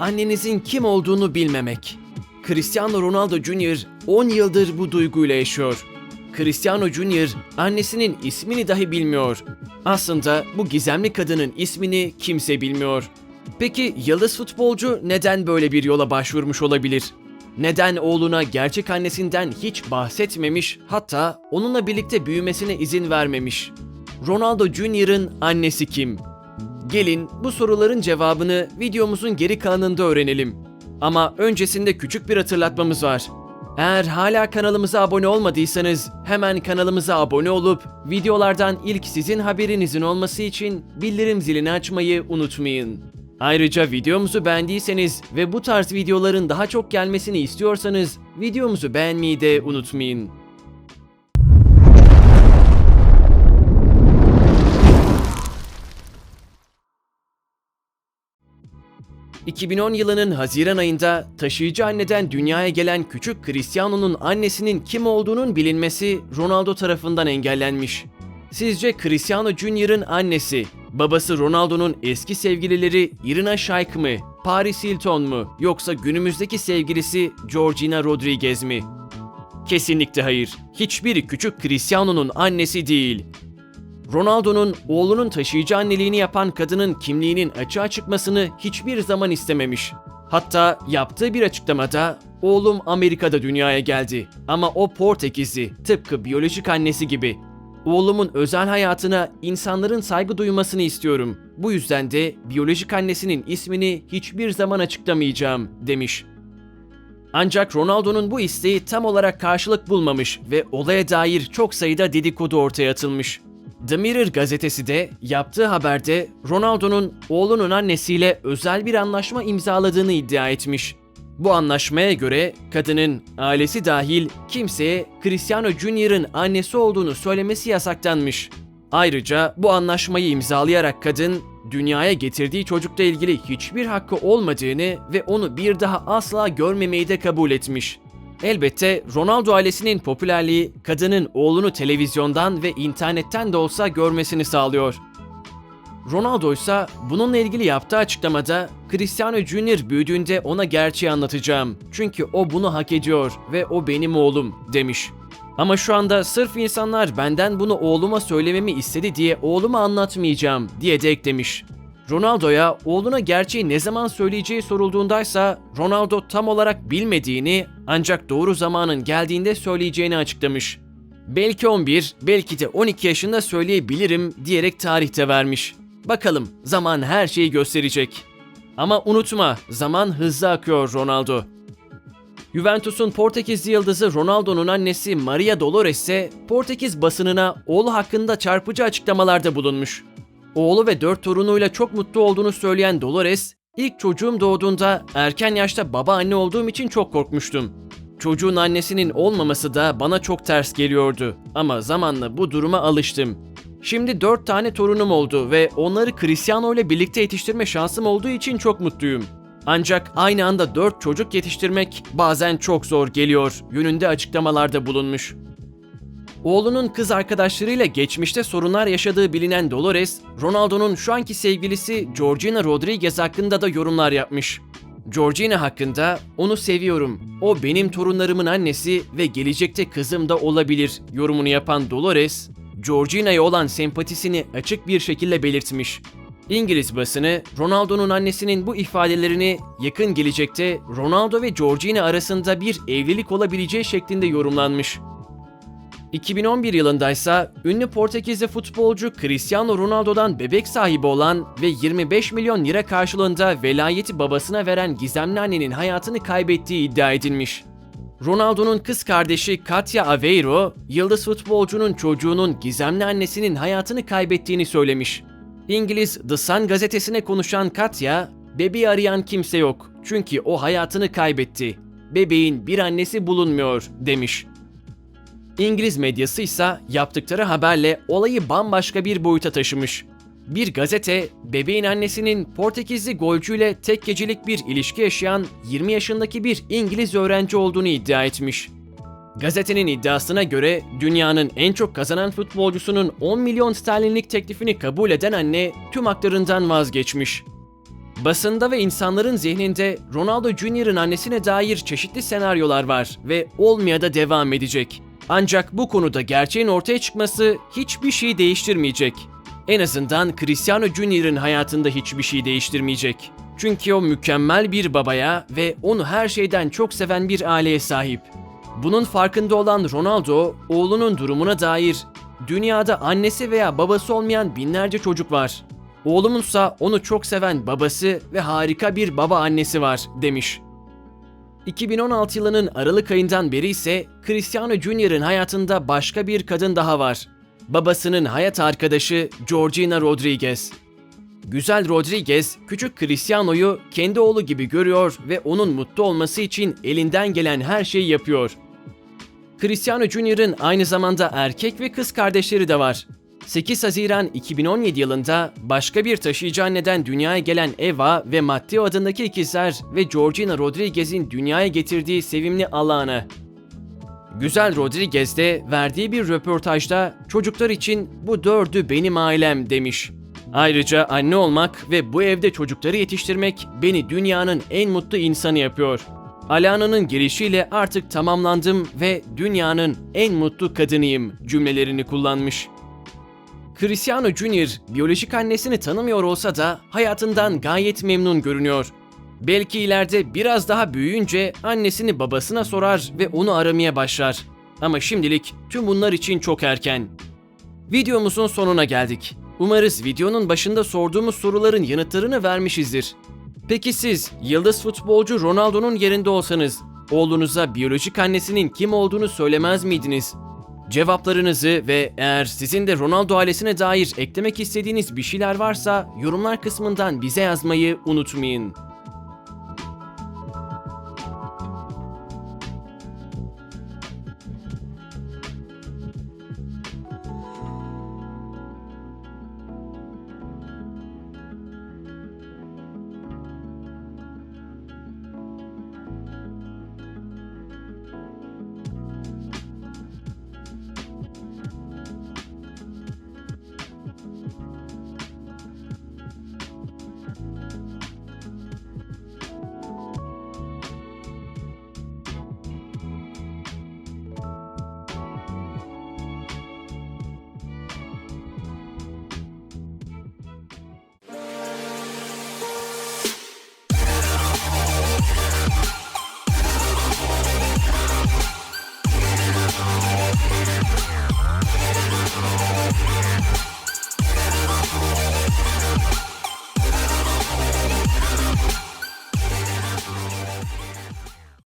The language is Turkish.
annenizin kim olduğunu bilmemek. Cristiano Ronaldo Jr. 10 yıldır bu duyguyla yaşıyor. Cristiano Jr. annesinin ismini dahi bilmiyor. Aslında bu gizemli kadının ismini kimse bilmiyor. Peki yıldız futbolcu neden böyle bir yola başvurmuş olabilir? Neden oğluna gerçek annesinden hiç bahsetmemiş, hatta onunla birlikte büyümesine izin vermemiş? Ronaldo Jr.'ın annesi kim? Gelin bu soruların cevabını videomuzun geri kalanında öğrenelim. Ama öncesinde küçük bir hatırlatmamız var. Eğer hala kanalımıza abone olmadıysanız hemen kanalımıza abone olup videolardan ilk sizin haberinizin olması için bildirim zilini açmayı unutmayın. Ayrıca videomuzu beğendiyseniz ve bu tarz videoların daha çok gelmesini istiyorsanız videomuzu beğenmeyi de unutmayın. 2010 yılının Haziran ayında taşıyıcı anneden dünyaya gelen küçük Cristiano'nun annesinin kim olduğunun bilinmesi Ronaldo tarafından engellenmiş. Sizce Cristiano Junior'ın annesi, babası Ronaldo'nun eski sevgilileri Irina Shayk mı, Paris Hilton mu yoksa günümüzdeki sevgilisi Georgina Rodriguez mi? Kesinlikle hayır. Hiçbiri küçük Cristiano'nun annesi değil. Ronaldo'nun oğlunun taşıyıcı anneliğini yapan kadının kimliğinin açığa çıkmasını hiçbir zaman istememiş. Hatta yaptığı bir açıklamada oğlum Amerika'da dünyaya geldi ama o Portekizli tıpkı biyolojik annesi gibi. Oğlumun özel hayatına insanların saygı duymasını istiyorum. Bu yüzden de biyolojik annesinin ismini hiçbir zaman açıklamayacağım demiş. Ancak Ronaldo'nun bu isteği tam olarak karşılık bulmamış ve olaya dair çok sayıda dedikodu ortaya atılmış. The Mirror gazetesi de yaptığı haberde Ronaldo'nun oğlunun annesiyle özel bir anlaşma imzaladığını iddia etmiş. Bu anlaşmaya göre kadının ailesi dahil kimseye Cristiano Junior'ın annesi olduğunu söylemesi yasaklanmış. Ayrıca bu anlaşmayı imzalayarak kadın dünyaya getirdiği çocukla ilgili hiçbir hakkı olmadığını ve onu bir daha asla görmemeyi de kabul etmiş. Elbette Ronaldo ailesinin popülerliği kadının oğlunu televizyondan ve internetten de olsa görmesini sağlıyor. Ronaldo ise bununla ilgili yaptığı açıklamada Cristiano Junior büyüdüğünde ona gerçeği anlatacağım. Çünkü o bunu hak ediyor ve o benim oğlum demiş. Ama şu anda sırf insanlar benden bunu oğluma söylememi istedi diye oğluma anlatmayacağım diye de eklemiş. Ronaldo'ya oğluna gerçeği ne zaman söyleyeceği sorulduğundaysa Ronaldo tam olarak bilmediğini ancak doğru zamanın geldiğinde söyleyeceğini açıklamış. Belki 11, belki de 12 yaşında söyleyebilirim diyerek tarihte vermiş. Bakalım zaman her şeyi gösterecek. Ama unutma zaman hızlı akıyor Ronaldo. Juventus'un Portekizli yıldızı Ronaldo'nun annesi Maria Dolores ise Portekiz basınına oğlu hakkında çarpıcı açıklamalarda bulunmuş. Oğlu ve dört torunuyla çok mutlu olduğunu söyleyen Dolores, ilk çocuğum doğduğunda erken yaşta baba anne olduğum için çok korkmuştum. Çocuğun annesinin olmaması da bana çok ters geliyordu ama zamanla bu duruma alıştım. Şimdi dört tane torunum oldu ve onları Cristiano ile birlikte yetiştirme şansım olduğu için çok mutluyum. Ancak aynı anda dört çocuk yetiştirmek bazen çok zor geliyor yönünde açıklamalarda bulunmuş. Oğlunun kız arkadaşlarıyla geçmişte sorunlar yaşadığı bilinen Dolores, Ronaldo'nun şu anki sevgilisi Georgina Rodriguez hakkında da yorumlar yapmış. Georgina hakkında onu seviyorum. O benim torunlarımın annesi ve gelecekte kızım da olabilir yorumunu yapan Dolores, Georgina'ya olan sempatisini açık bir şekilde belirtmiş. İngiliz basını Ronaldo'nun annesinin bu ifadelerini yakın gelecekte Ronaldo ve Georgina arasında bir evlilik olabileceği şeklinde yorumlanmış. 2011 yılında ise ünlü Portekizli futbolcu Cristiano Ronaldo'dan bebek sahibi olan ve 25 milyon lira karşılığında velayeti babasına veren gizemli annenin hayatını kaybettiği iddia edilmiş. Ronaldo'nun kız kardeşi Katya Aveiro, yıldız futbolcunun çocuğunun gizemli annesinin hayatını kaybettiğini söylemiş. İngiliz The Sun gazetesine konuşan Katya, bebeği arayan kimse yok çünkü o hayatını kaybetti. Bebeğin bir annesi bulunmuyor demiş. İngiliz medyası ise yaptıkları haberle olayı bambaşka bir boyuta taşımış. Bir gazete, bebeğin annesinin Portekizli golcüyle tek gecelik bir ilişki yaşayan 20 yaşındaki bir İngiliz öğrenci olduğunu iddia etmiş. Gazetenin iddiasına göre dünyanın en çok kazanan futbolcusunun 10 milyon sterlinlik teklifini kabul eden anne tüm haklarından vazgeçmiş. Basında ve insanların zihninde Ronaldo Jr.'ın annesine dair çeşitli senaryolar var ve olmaya da devam edecek. Ancak bu konuda gerçeğin ortaya çıkması hiçbir şey değiştirmeyecek. En azından Cristiano Jr.'ın hayatında hiçbir şey değiştirmeyecek. Çünkü o mükemmel bir babaya ve onu her şeyden çok seven bir aileye sahip. Bunun farkında olan Ronaldo, oğlunun durumuna dair dünyada annesi veya babası olmayan binlerce çocuk var. Oğlumunsa onu çok seven babası ve harika bir baba annesi var demiş. 2016 yılının Aralık ayından beri ise Cristiano Jr.'ın hayatında başka bir kadın daha var. Babasının hayat arkadaşı Georgina Rodriguez. Güzel Rodriguez, küçük Cristiano'yu kendi oğlu gibi görüyor ve onun mutlu olması için elinden gelen her şeyi yapıyor. Cristiano Jr.'ın aynı zamanda erkek ve kız kardeşleri de var. 8 Haziran 2017 yılında başka bir taşıyıcı anneden dünyaya gelen Eva ve Matteo adındaki ikizler ve Georgina Rodriguez'in dünyaya getirdiği sevimli Alana. Güzel Rodriguez de verdiği bir röportajda çocuklar için bu dördü benim ailem demiş. Ayrıca anne olmak ve bu evde çocukları yetiştirmek beni dünyanın en mutlu insanı yapıyor. Alana'nın gelişiyle artık tamamlandım ve dünyanın en mutlu kadınıyım cümlelerini kullanmış. Cristiano Jr. biyolojik annesini tanımıyor olsa da hayatından gayet memnun görünüyor. Belki ileride biraz daha büyüyünce annesini babasına sorar ve onu aramaya başlar. Ama şimdilik tüm bunlar için çok erken. Videomuzun sonuna geldik. Umarız videonun başında sorduğumuz soruların yanıtlarını vermişizdir. Peki siz yıldız futbolcu Ronaldo'nun yerinde olsanız oğlunuza biyolojik annesinin kim olduğunu söylemez miydiniz? Cevaplarınızı ve eğer sizin de Ronaldo ailesine dair eklemek istediğiniz bir şeyler varsa yorumlar kısmından bize yazmayı unutmayın.